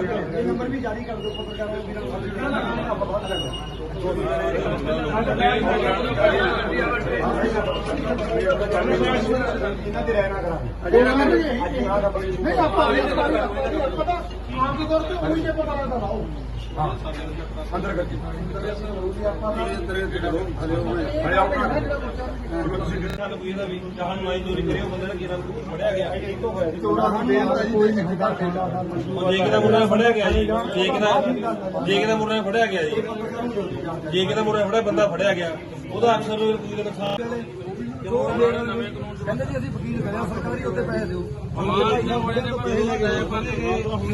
Thank you. ਲੱਗ ਗਿਆ ਤੁਹਾਡੇ ਅੰਦਰ ਵਾਰੀ ਦਿੱਤੀ ਨਹੀਂ ਹੈ ਨਾ ਕੀ ਲੱਗੀ ਛੋਟਾ ਕੀ ਲੱਗੀ ਨੰਬਰ ਵੀ ਜਾਰੀ ਕਰ ਦਿਓ ਪੱਤਰਕਾਰਾਂ ਵੀਰਾਂ ਇਹਨਾਂ ਦੀ ਰਹਿਣਾ ਕਰਾਂਗੇ। ਨਹੀਂ ਆਪਾਂ ਪਤਾ ਆਪ ਦੇ ਤੌਰ ਤੇ ਉਹੀ ਜੇ ਪਤਾ ਲੱਗਦਾ ਲਾਓ ਅੰਦਰ ਵੀ ਦਾ ਜੇ ਕਿਹਦਾ ਮੁੰਡਾ ਫੜਿਆ ਗਿਆ। ਜੀ। ਜੇ ਕਿਹਦਾ ਜੇ ਕਿਹਦਾ ਮੁੰਡਾ ਫੜਿਆ ਗਿਆ ਜੀ। ਜੇ ਕਿਹਦਾ ਮੁੰਡਾ ਫੜਿਆ, ਬੰਦਾ ਫੜਿਆ ਗਿਆ। ਉਹਦਾ ਅਕਸਰ ਕੋਈ ਦਾ ਨੁਕਸਾਨ ਕਹਿੰਦੇ ਜੀ ਅਸੀਂ ਵਕੀਲ ਕਰਿਆ ਸਰਕਾਰੀ ਉੱਤੇ ਪੈਸੇ ਦਿਓ ਪੈਸੇ ਲੈ ਕੇ ਆਏ ਬੰਦੇ ਲਿਖਿਆ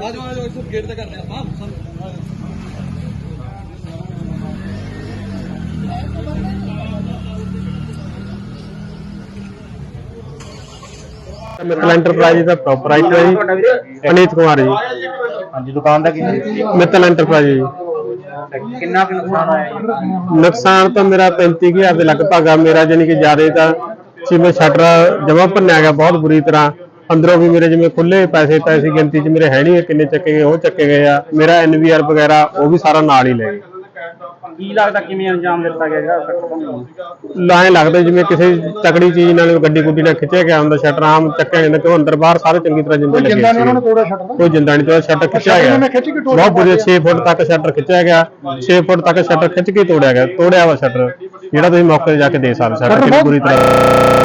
ਆਜੋ ਆਜੋ ਇੱਥੇ ਗੇਟ ਤੇ ਕਰਦੇ ਆ ਮਿੱਤਲ ਐਂਟਰਪ੍ਰਾਈਜ਼ ਦਾ ਪ੍ਰੋਪਰਾਈਟਰ ਹੈ ਜੀ ਅਨੀਤ ਕੁਮਾਰ ਜੀ। ਹਾਂਜੀ ਦੁਕਾਨ ਦਾ ਕਿੰਨਾ ਮਿੱਤਲ ਐਂਟਰਪ੍ਰਾਈਜ਼ ਜੀ। ਕਿੰਨਾ ਕੁ ਨੁਕਸਾਨ ਆਇਆ ਜੀ? ਨੁਕਸਾਨ ਤਾਂ ਮੇਰਾ 35000 ਦੇ ਲਗਭਗ ਆ। ਮੇਰਾ ਜਾਨੀ ਕਿ ਜ਼ਿਆਦਾ ਤਾਂ ਜਿਵੇਂ ਸ਼ਟਰ ਜਮਾ ਭੰਨਿਆ ਗਿਆ ਬਹੁਤ ਬੁਰੀ ਤਰ੍ਹਾਂ। ਅੰਦਰੋਂ ਵੀ ਮੇਰੇ ਜਿਵੇਂ ਖੁੱਲੇ ਪੈਸੇ ਪੈਸੇ ਗਿਣਤੀ 'ਚ ਮੇਰੇ ਹੈ ਨਹੀਂ ਕਿੰਨੇ ਚੱਕੇ ਗਏ, ਉਹ ਚੱਕੇ ਗਏ ਆ। ਮੇਰਾ ਐਨਵੀਆਰ ਵਗੈਰਾ ਉਹ ਵੀ ਸਾਰਾ ਨਾਲ ਹੀ ਲੈ ਗਏ। ਕੀ ਲੱਗਦਾ ਕਿਵੇਂ ਅੰਜਾਮ ਦਿੱਤਾ ਗਿਆ ਜਿਹੜਾ ਕੱਟਣ ਨੂੰ ਲਾਏ ਲੱਗਦਾ ਜਿਵੇਂ ਕਿਸੇ ਤਕੜੀ ਚੀਜ਼ ਨਾਲ ਗੱਡੀ ਗੁੱਡੀ ਨਾਲ ਖਿੱਚਿਆ ਗਿਆ ਹੁੰਦਾ ਸ਼ਟਰ ਆਮ ਚੱਕਿਆ ਜਾਂਦਾ ਕਿ ਉਹ ਅੰਦਰ ਬਾਹਰ ਸਾਰੇ ਚੰਗੀ ਤਰ੍ਹਾਂ ਜਿੰਦੇ ਲੱਗੇ ਜਿੰਦਾ ਨਹੀਂ ਉਹਨਾਂ ਨੇ ਸੀ ਤੋੜਾ ਸ਼ਟਰ ਕੋਈ ਜਿੰਦਾ ਨਹੀਂ ਤੋੜਾ ਸ਼ਟਰ ਖਿੱਚਿਆ ਗਿਆ। ਉਹਨੇ ਖਿੱਚ ਕੇ ਤੋੜਿਆ। ਬਹੁਤ ਬੁਰੀ 6 ਫੁੱਟ ਤੱਕ ਸ਼ਟਰ ਖਿੱਚਿਆ ਗਿਆ 6 ਫੁੱਟ ਤੱਕ ਸ਼ਟਰ ਖਿੱਚ ਕੇ ਤੋੜਿਆ ਗਿਆ ਤੋੜਿਆ ਵਾ ਸ਼ਟਰ ਜਿਹੜਾ ਤੁਸੀਂ ਮੌਕੇ ਤੇ ਜਾ ਕੇ ਦੇ ਸਕਦੇ ਸ਼ਟਰ ਕਿੰਨੀ ਬੁਰੀ ਤਰ੍ਹਾਂ।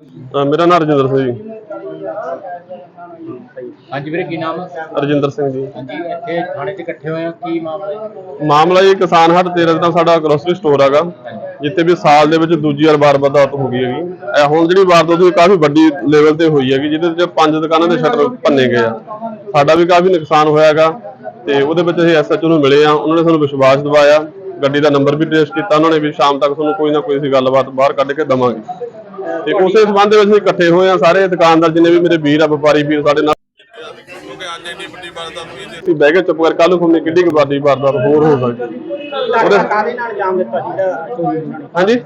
ਅ, ਮੇਰਾ ਨਾਮ ਰਜਿੰਦਰ ਸਿੰਘ ਜੀ। ਹਾਂਜੀ ਵੀਰੇ ਕੀ ਨਾਮ ਰਜਿੰਦਰ ਸਿੰਘ ਜੀ। ਹਾਂਜੀ ਇੱਥੇ ਥਾਣੇ 'ਚ ਇਕੱਠੇ ਹੋਏ ਆ ਕੀ ਮਾਮਲਾ ਹੈ? ਮਾਮਲਾ ਇਹ ਕਿਸਾਨ ਹੱਟ ਤੇਰਾ ਦਾ ਸਾਡਾ ਗਰੋਸਰੀ ਸਟੋਰ ਹੈਗਾ ਜਿੱਥੇ ਵੀ ਸਾਲ ਦੇ ਵਿੱਚ ਦੂਜੀ ਵਾਰ ਵਾਰਦਾਤ ਹੋ ਗਈ ਹੈਗੀ। ਇਹ ਹੁਣ ਜਿਹੜੀ ਵਾਰਦਾਤ ਹੋਈ ਕਾਫੀ ਵੱਡੀ ਲੈਵਲ ਤੇ ਹੋਈ ਹੈਗੀ ਜਿਹਦੇ ਵਿੱਚ ਪੰਜ ਦੁਕਾਨਾਂ ਦੇ ਸ਼ਟਰ ਭੰਨੇ ਗਏ ਆ। ਸਾਡਾ ਵੀ ਕਾਫੀ ਨੁਕਸਾਨ ਹੋਇਆ ਹੈਗਾ ਤੇ ਉਹਦੇ ਵਿੱਚ ਅਸੀਂ ਐਸਐਚਓ ਨੂੰ ਮਿਲੇ ਆ ਉਹਨਾਂ ਨੇ ਸਾਨੂੰ ਵਿਸ਼ਵਾਸ ਦਿਵਾਇਆ। ਗੱਡੀ ਦਾ ਨੰਬਰ ਵੀ ਟ੍ਰੇਸ ਕੀਤਾ ਉਹਨਾਂ ਨੇ ਵੀ ਸ਼ਾਮ ਤੱਕ ਤੁਹਾਨੂੰ ਕੋਈ ਨਾ ਕੋਈ ਅਸੀਂ ਗੱਲਬਾਤ ਬਾਹਰ ਕੱਢ ਕੇ ਦਵਾਂਗੇ। ਤੇ ਉਸੇ ਸੰਬੰਧ ਵਿੱਚ ਅਸੀਂ ਇਕੱਠੇ ਹੋਏ ਆ ਸਾਰੇ ਦੁਕਾਨਦਾਰ ਜਿੰਨੇ ਵੀ ਮੇਰੇ ਵੀਰ ਆ ਵਪਾਰੀ ਵੀਰ ਸਾਡੇ ਨਾਲ। ਅਸੀਂ ਬਹਿ ਕੇ ਚੁੱਪ ਕਰ ਕੱਲ ਨੂੰ ਖੁੰਨੇ ਕਿੱਡੀ ਕੁ ਵੱਡੀ ਵਾਰਦਾਤ ਹੋਰ ਹੋ ਸਕਦੀ ਉਹਦੇ ਕਾਦੇ ਨਾਲ ਅੰਜਾਮ ਦਿੱਤਾ ਜੀ ਹਾਂਜੀ?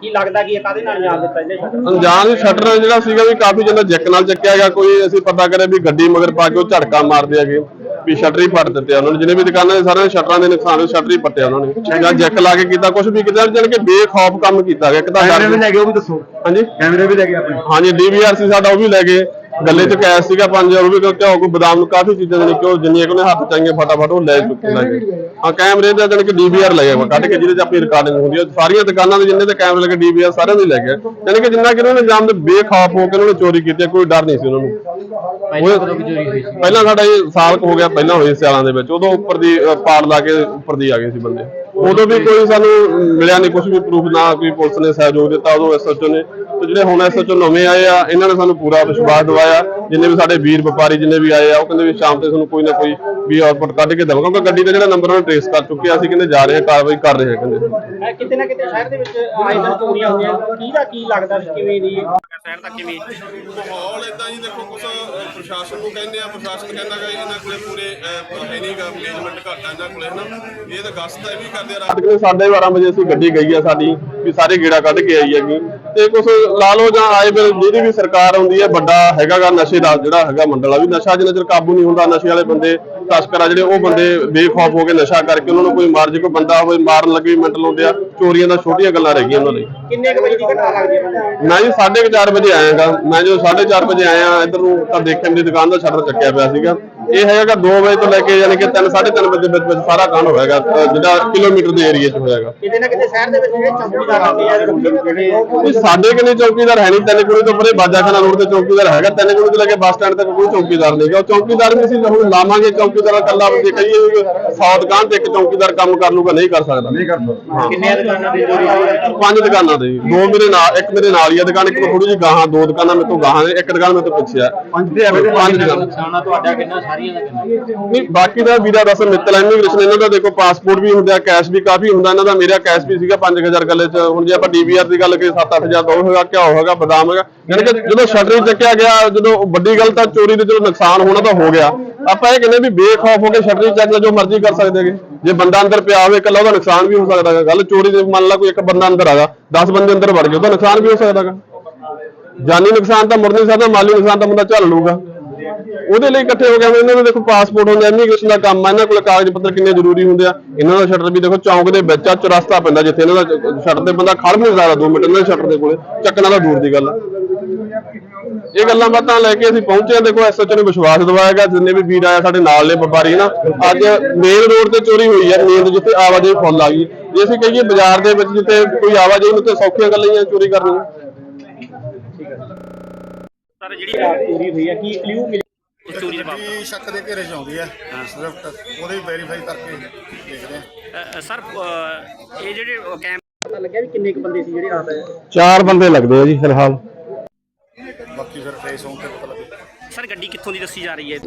ਕੀ ਲੱਗਦਾ ਕਿ ਇਹ ਕਾਦੇ ਨਾਲ ਅੰਜਾਮ ਦਿੱਤਾ ਇਹਨੇ ਅਣਜਾਣ ਹੀ ਸ਼ਟਰ ਜਿਹੜਾ ਸੀਗਾ ਵੀ ਕਾਫੀ ਜਿੰਨਾ ਜੈਕ ਨਾਲ ਚੱਕਿਆ ਗਿਆ ਕੋਈ ਅਸੀਂ ਪਤਾ ਕਰਿਆ ਵੀ ਗੱਡੀ ਮਗਰ ਪਾ ਕੇ ਉਹ ਝਟਕਾ ਮਾਰਦੇ ਹੈਗੇ। ਵੀ ਸ਼ਟਰ ਹੀ ਫੜ ਦਿੱਤੇ ਉਹਨਾਂ ਨੇ। ਜਿਹਨੇ ਵੀ ਦੁਕਾਨਾਂ ਦੇ ਸਾਰੇ ਸ਼ਟਰਾਂ ਦੇ ਨੁਕਸਾਨ ਹੋਏ ਸ਼ਟਰ ਹੀ ਪੱਟਿਆ ਉਹਨਾਂ ਨੇ। ਜਾਂ ਜੈਕ ਲਾ ਕੇ ਕੀਤਾ ਕੁਝ ਵੀ ਕੀਤਾ ਜਾਨ ਕਿ ਬੇਖੌਫ ਕੰਮ ਕੀਤਾ ਗਿਆ ਇੱਕ ਤਾਂ ਡਰ ਲੈ ਗਏ ਉਹ ਵੀ ਦੱਸੋ। ਹਾਂਜੀ? ਕੈਮਰੇ ਵੀ ਲੈ ਗਏ ਆਪਣੇ। ਹਾਂਜੀ ਡੀਵੀਆਰ ਸੀ ਸਾਡਾ ਉਹ ਵੀ ਲੈ ਗਏ। ਗੱਲੇ 'ਚ ਕੈਸ਼ ਸੀਗਾ 5000 ਉਹ ਵੀ ਕਿਉਂ ਕੋਈ ਬਦਾਮ ਨੂੰ ਕਾਫੀ ਚੀਜ਼ਾਂ ਦੇ ਕਿ ਉਹ ਜਿੰਨੀਆਂ ਕਿ ਉਹਨੇ ਹੱਥ ਚਾਹੀਆਂ ਫਟਾਫਟ ਉਹ ਲੈ ਚੁੱਕੇ ਲੈ ਗਏ ਹਾਂ ਕੈਮਰੇ ਦਾ ਜਾਣੀ ਕਿ ਡੀਵੀਆਰ ਲੈ ਗਏ ਕੱਢ ਕੇ ਜਿਹਦੇ 'ਚ ਆਪਣੀ ਰਿਕਾਰਡਿੰਗ ਹੁੰਦੀ ਹੈ ਸਾਰੀਆਂ ਦੁਕਾਨਾਂ ਦੇ ਜਿੰਨੇ ਤੇ ਕੈਮਰੇ ਲੱਗੇ ਡੀਵੀਆਰ ਸਾਰਿਆਂ ਦੇ ਲੈ ਗਏ। ਜਾਣੀ ਕਿ ਜਿੰਨਾ ਕਿ ਉਹਨਾਂ ਨੇ ਜਾਮ ਦੇ ਬੇਖੌਫ ਹੋ ਕੇ ਉਹਨਾਂ ਨੇ ਚੋਰੀ ਕੀਤੀ ਕੋਈ ਡਰ ਨਹੀਂ ਸੀ ਉਹਨਾਂ ਨੂੰ। ਪਹਿਲਾਂ ਕਦੋਂ ਕੀ ਚੋਰੀ ਹੋਈ ਸੀ। ਪਹਿਲਾਂ ਸਾਡਾ ਇਹ ਸਾਲ ਕੁ ਹੋ ਗਿਆ ਪਹਿਲਾਂ ਹੋਈ ਸਿਆਲਾਂ ਦੇ ਵਿੱਚ। ਉਦੋਂ ਉੱਪਰ ਦੀ ਅ, ਪਾੜ ਲਾ ਕੇ ਉੱਪਰ ਦੀ ਆ ਗਏ ਸੀ ਬੰਦੇ। ਉਦੋਂ ਵੀ ਕੋਈ ਸਾਨੂੰ ਮਿਲਿਆ ਨਹੀਂ ਕੁਝ ਵੀ ਪ੍ਰੂਫ ਨਾ ਕੋਈ ਪੁਲਿਸ ਨੇ ਸਹਿਯੋਗ ਦਿੱਤਾ ਉਦੋਂ ਐਸਐਚਓ ਨੇ। ਤੇ ਜਿਹੜੇ ਹੁਣ ਐਸਐਚਓ ਨਵੇਂ ਆਏ ਆ ਇਹਨਾਂ ਨੇ ਸਾਨੂੰ ਪੂਰਾ ਵਿਸ਼ਵਾਸ ਦਿਵਾਇਆ। ਜਿੰਨੇ ਵੀ ਸਾਡੇ ਵੀਰ ਵਪਾਰੀ ਜਿੰਨੇ ਵੀ ਆਏ ਆ ਉਹ ਕਹਿੰਦੇ ਵੀ ਸ਼ਾਮ ਤੇ ਤੁਹਾਨੂੰ ਕੋਈ ਨਾ ਕੋਈ ਵੀ ਆਊਟਪੁੱਟ ਕੱਢ ਕੇ ਦੇਵਾਂਗੇ ਕਿਉਂਕਿ ਗੱਡੀ ਦਾ ਜਿਹੜਾ ਨੰਬਰ ਉਹਨਾਂ ਟ੍ਰੇਸ ਕਰ ਚੁੱਕੇ ਆ ਅਸੀਂ ਕਹਿੰਦੇ ਜਾ ਰਹੇ ਹਾਂ ਕਾਰਵਾਈ ਕਰ ਰਹੇ ਹਾਂ ਕਹਿੰਦੇ। ਕਿਤੇ ਨਾ ਕਿਤੇ ਸ਼ਹਿਰ ਦੇ ਵਿੱਚ ਆਏ ਦਿਨ ਚੋਰੀਆਂ ਹੁੰਦੀਆਂ। ਕਿਹਦਾ ਕੀ ਲੱਗਦਾ ਕਿਵੇਂ ਦੀ ਸ਼ਹਿਰ ਦਾ ਕਿਵੇਂ? ਮਾਹੌਲ ਇਦਾਂ ਜੀ ਦੇਖੋ ਅਹ, ਪ੍ਰਸ਼ਾਸਨ ਨੂੰ ਕਹਿੰਦੇ ਆ ਪ੍ਰਸ਼ਾਸਨ ਕਹਿੰਦਾ ਕਿ ਇਹਨਾਂ ਕੋਲੇ ਪੂਰੇ ਹੈ ਨਹੀਂਗਾ ਮੈਨੇਜਮੈਂਟ ਘੱਟ ਆ ਇਹਨਾਂ ਕੋਲੇ ਹਨਾ। ਇਹ ਤਾਂ ਗਸਤ ਵੀ ਕਰਦੇ ਦੇ 12:30 ਵਜੇ ਅਸੀਂ ਗੱਡੀ ਗਈ ਆ ਸਾਡੀ ਵੀ ਸਾਰੇ ਗੇੜਾ ਕੱਢ ਕੇ ਆਈ ਹੈਗੀ। ਤੇ ਕੁਝ ਲਾ ਲਓ ਜਾਂ ਆਏ ਫਿਰ ਜਿਹਦੀ ਵੀ ਸਰਕਾਰ ਆਉਂਦੀ ਹੈ ਵੱਡਾ ਹੈਗਾਗਾ ਨਸ਼ੇ ਦਾ ਜਿਹੜਾ ਹੈਗਾ ਮੰਡਲ ਆ ਵੀ ਨਸ਼ਾ ਜਿੰਨਾ ਚਿਰ ਕਾਬੂ ਨਹੀਂ ਹੁੰਦਾ ਨਸ਼ੇ ਵਾਲੇ ਬੰਦੇ ਤਸਕਰ ਆ ਜਿਹੜੇ ਉਹ ਬੰਦੇ ਬੇਖੌਫ ਹੋ ਕੇ ਨਸ਼ਾ ਕਰਕੇ ਉਹਨਾਂ ਨੂੰ ਕੋਈ ਮਾਰ ਜੇ ਕੋਈ ਬੰਦਾ ਹੋਵੇ ਮਾਰਨ ਲੱਗੇ ਵੀ ਮਿੰਟ ਲਾਉਂਦੇ ਆ ਚੋਰੀਆਂ ਦਾ ਛੋਟੀਆਂ ਗੱਲਾਂ ਰਹਿ ਗਈਆਂ ਉਹਨਾਂ ਲਈ। ਕਿੰਨੇ ਵਜੇ ਦੀ ਘਟਨਾ ਲੱਗਦੀ ਹੈ? ਮੈਂ ਜੀ 4:30 ਵਜੇ ਆਇਆਗਾ। ਮੈਂ ਜਦੋਂ 4:30 ਵਜੇ ਆਇਆ ਇੱਧਰ ਨੂੰ ਤਾਂ ਦੇਖਿਆ ਮੇਰੀ ਦੁਕਾਨ ਦਾ ਸ਼ਟਰ ਚੱਕਿਆ ਪਿਆ ਸੀਗਾ। ਇਹ ਹੈਗਾ 2 ਵਜੇ ਤੋਂ ਲੈ ਕੇ ਯਾਨੀ ਕਿ 3 3:30 ਵਜੇ ਦੇ ਵਿੱਚ ਵਿੱਚ ਸਾਰਾ ਕਾਂਡ ਹੋਇਆਗਾ ਜਿਹੜਾ ਕਿਲੋਮੀਟਰ ਦੇ ਏਰੀਆ 'ਚ ਹੋਇਆਗਾ ਕਿਤੇ ਨਾ ਕਿਤੇ ਸ਼ਹਿਰ ਦੇ ਵਿੱਚ ਜਿਹੜੇ ਚੌਕੀਦਾਰ ਆਉਂਦੇ ਆ ਜਿਹੜੇ ਸਾਡੇ ਕਿਨੇ ਚੌਕੀਦਾਰ ਹੈ ਨਹੀਂ ਤਿੰਨ ਕੁੜੀ ਤੋਂ ਪਰੇ ਬਾਜਾਖਾਨਾ ਰੋਡ ਤੇ ਚੌਕੀਦਾਰ ਹੈਗਾ ਤਿੰਨ ਕੁੜੀ ਤੋਂ ਲੈ ਕੇ ਬੱਸ ਸਟੈਂਡ ਤੱਕ ਕੋਈ ਚੌਕੀਦਾਰ ਨਹੀਂਗਾ ਉਹ ਚੌਕੀਦਾਰ ਵੀ ਅਸੀਂ ਹੁਣ ਲਾਵਾਂਗੇ ਚੌਕੀਦਾਰ ਇਕੱਲਾ ਜੇ ਕਹੀਏ ਵੀ 100 ਦੁਕਾਨ ਤੇ ਇੱਕ ਚੌਕੀਦਾਰ ਕੰਮ ਕਰ ਲੂਗਾ ਨਹੀਂ ਕਰ ਸਕਦਾ। ਨਹੀਂ ਕਰ ਸਕਦਾ। ਕਿੰਨੀਆਂ ਦੁਕਾਨਾਂ ਦੀ ਚੋਰੀ ਹੋਈ ਪੰਜ ਦੁਕਾਨਾਂ ਦੇ। ਦੋ ਮੇਰੇ ਨਾਲ ਇੱਕ ਮੇਰੇ ਨਾਲ ਹੀ ਆ ਦੁਕਾਨ ਇੱਕ ਥੋੜੀ ਜਿਹੀ ਗਾਹਾਂ ਦੋ ਦੁਕਾਨਾਂ ਮੇਰੇ ਤੋਂ ਗਾਹਾਂ ਨੇ ਇੱਕ ਦੁਕਾਨ ਮੇਰੇ ਤੋਂ ਪਿੱਛੇ ਆ। ਪੰਜ ਤੇ ਪੰਜ ਦੁਕਾਨਾਂ। ਤੁਹਾਡਾ ਕਿੰਨਾ? ਸਾਰੀਆਂ ਦਾ ਕਿੰਨਾ ਨਹੀਂ, ਬਾਕੀ ਦਾ ਵੀਰਾ ਦੱਸ ਮਿੱਤਲ ਇਮੀਗ੍ਰੇਸ਼ਨ ਇਹਨਾਂ ਦਾ ਦੇਖੋ ਪਾਸਪੋਰਟ ਵੀ ਹੁੰਦਾ ਕੈਸ਼ ਵੀ ਕਾਫੀ ਹੁੰਦਾ, ਇਹਨਾਂ ਦਾ ਮੇਰਾ ਕੈਸ਼ ਵੀ ਸੀਗਾ 5000 ਗੱਲੇ ਚ। ਹੁਣ ਜੇ ਆਪਾਂ ਡੀਵੀਆਰ ਦੀ ਗੱਲ ਕਰੀਏ 7-8000 ਦਾ ਉਹ ਹੈਗਾ, ਘਿਓ ਹੈਗਾ, ਬਦਾਮ ਹੈਗਾ। ਯਾਨੀ ਕਿ ਜਦੋਂ ਸ਼ਟਰ ਚੱਕਿਆ ਗਿਆ, ਜਦੋਂ ਵੱਡੀ ਗੱਲ ਤਾਂ ਚੋਰੀ ਦੇ ਜਦੋਂ ਨੁਕਸਾਨ ਹੋਣਾ ਤਾਂ ਹੋ ਗਿਆ। ਆਪਾਂ ਇਹ ਕਹਿੰਦੇ ਵੀ ਬੇਖੌਫ ਹੋ ਕੇ ਸ਼ਟਰ ਚੱਕ ਲੈ, ਜੋ ਮਰਜ਼ੀ ਕਰ ਸਕਦੇ ਹੈਗੇ। ਜੇ ਬੰਦਾ ਅੰਦਰ ਪਿਆ ਹੋਵੇ, ਇਕੱਲਾ ਉਹਦਾ ਨੁਕਸਾਨ ਵੀ ਹੋ ਸਕਦਾ ਹੈਗਾ। ਗੱਲ ਚੋਰੀ ਦੇ, ਮੰਨ ਲਾ ਕੋਈ ਇੱਕ ਬੰਦਾ ਅੰਦਰ ਆਗਾ 10 ਬੰਦੇ ਅੰਦਰ ਵੜ ਗਏ, ਉਹਦਾ ਨੁਕਸਾਨ ਵੀ ਹੋ ਸਕਦਾ ਹੈਗਾ। ਜਾਨੀ ਨੁਕਸਾਨ ਤਾਂ ਮੁੜ ਨਹੀਂ ਸਕਦਾ ਮਾਲੀ ਨੁਕਸਾਨ ਤਾਂ ਬੰਦਾ ਝੱਲ ਲੂਗਾ ਉਹਦੇ ਲਈ ਇਕੱਠੇ ਹੋ ਗਏ ਹੁਣ ਇਹਨਾਂ ਦੇ ਦੇਖੋ ਪਾਸਪੋਰਟ ਹੁੰਦਾ ਇਮੀਗ੍ਰੇਸ਼ਨ ਦਾ ਕੰਮ ਆ, ਇਹਨਾਂ ਕੋਲ ਕਾਗਜ਼ ਪੱਤਰ ਕਿੰਨੇ ਜ਼ਰੂਰੀ ਹੁੰਦੇ ਆ। ਇਹਨਾਂ ਦਾ ਸ਼ਟਰ ਵੀ ਦੇਖੋ, ਚੌਂਕ ਦੇ ਵਿੱਚ ਆ, ਚੁਰਸਤਾ ਪੈਂਦਾ ਜਿੱਥੇ ਇਹਨਾਂ ਦਾ ਸ਼ਟਰ ਤੇ ਬੰਦਾ ਖੜ ਨਹੀਂ ਸਕਦਾ 2 ਮਿੰਟ ਇਹਨਾਂ ਦੇ ਸ਼ਟਰ ਦੇ ਕੋਲੇ, ਚੱਕਣਾ ਤਾਂ ਦੂਰ ਦੀ ਗੱਲ ਆ। ਇਹ ਗੱਲਾਂ ਬਾਤਾਂ ਲੈ ਕੇ ਅਸੀਂ ਪਹੁੰਚੇ ਹਾਂ ਦੇਖੋ ਐਸਐਚਓ ਨੇ ਵਿਸ਼ਵਾਸ ਦਿਵਾਇਆ ਗਿਆ ਜਿੰਨੇ ਵੀ ਵੀਰ ਆਇਆ ਸਾਡੇ ਨਾਲ ਨੇ ਵਪਾਰੀ ਨਾ, ਅੱਜ ਮੇਨ ਰੋਡ ਤੇ ਚੋਰੀ ਹੋਈ ਹੈ ਮੇਨ ਜਿੱਥੇ ਆਵਾਜਾਈ ਫੁੱਲ ਆ ਗਈ। ਜੇ ਅਸੀਂ ਕਹੀਏ ਬਾਜ਼ਾਰ ਦੇ ਵਿੱਚ ਜਿੱਥੇ ਕੋਈ ਆਵਾਜਾਈ ਨੂੰ ਤੇ ਸੌਖੀਆਂ ਗੱਲਾਂ ਹੀ ਆ, ਚੋਰੀ ਕਰਨੀਆਂ ਸਰ, ਜਿਹੜੀ ਚੋਰੀ ਹੋਈ ਹੈ ਕੀ ਕਲੂ ਚੋਰੀ ਦੇ ਬਾਬਤ ਗੱਡੀ ਸ਼ੱਕ ਦੇ ਘੇਰੇ 'ਚ ਆਉਂਦੀ ਹੈ। ਸਵਿਫਟ। ਉਹਦੇ ਵੈਰੀਫਾਈ ਕਰਕੇ ਦੇਖਦੇ ਹਾਂ ਅ, ਸਰ ਅ, ਇਹ ਜਿਹੜੇ ਕੈਮ ਪਤਾ ਲੱਗਿਆ ਵੀ ਕਿੰਨੇ ਕੁ ਬੰਦੇ ਸੀ ਜਿਹੜੇ ਰਾਤ ਆਏ? ਚਾਰ ਬੰਦੇ ਲੱਗਦੇ ਆ ਜੀ ਫਿਲਹਾਲ। ਬਾਕੀ ਫਿਰ ਫੇਸ ਹੋਣ ਤੇ ਪਤਾ ਲੱਗੇ। ਸਰ ਗੱਡੀ ਕਿੱਥੋਂ ਦੀ ਦੱਸੀ ਜਾ ਰਹੀ ਹੈ?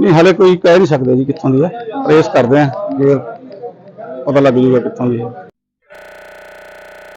ਨਹੀਂ ਹਲੇ ਕੋਈ ਕਹਿ ਨਹੀਂ ਸਕਦੇ ਜੀ ਕਿੱਥੋਂ ਦੀ ਹੈ ਟ੍ਰੇਸ ਕਰਦੇ ਆ ਫਿਰ ਪਤਾ ਲੱਗ ਜੂਗਾ ਕਿੱਥੋਂ ਦੀ ਹੈ